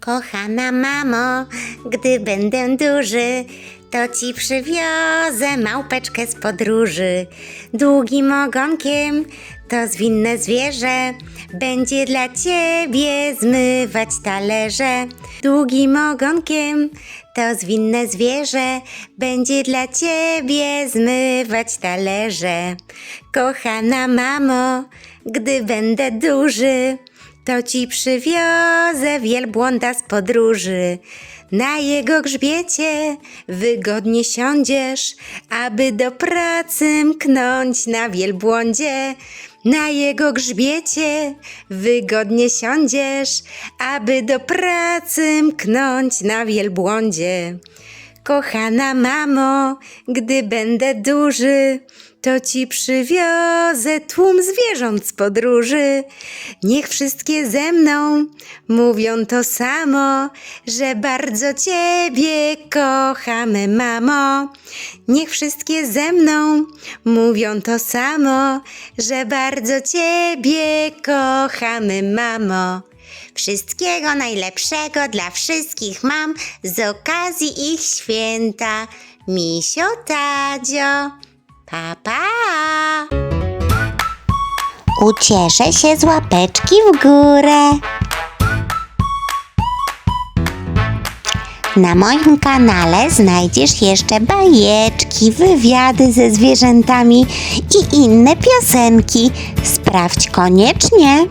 Kochana mamo, gdy będę duży, to ci przywiozę małpeczkę z podróży. Długim ogonkiem to zwinne zwierzę będzie dla ciebie zmywać talerze. Długim ogonkiem to zwinne zwierzę będzie dla ciebie zmywać talerze. Kochana mamo, gdy będę duży, to ci przywiozę wielbłąda z podróży. Na jego grzbiecie wygodnie siądziesz, aby do pracy mknąć na wielbłądzie. Na jego grzbiecie wygodnie siądziesz, aby do pracy mknąć na wielbłądzie. Kochana mamo, gdy będę duży, to ci przywiozę tłum zwierząt z podróży. Niech wszystkie ze mną mówią to samo, że bardzo ciebie kochamy, mamo. Niech wszystkie ze mną mówią to samo, że bardzo ciebie kochamy, mamo. Wszystkiego najlepszego dla wszystkich mam z okazji ich święta. Misio Tadzio, pa pa! Ucieszę się z łapeczki w górę. Na moim kanale znajdziesz jeszcze bajeczki, wywiady ze zwierzętami i inne piosenki. Sprawdź koniecznie.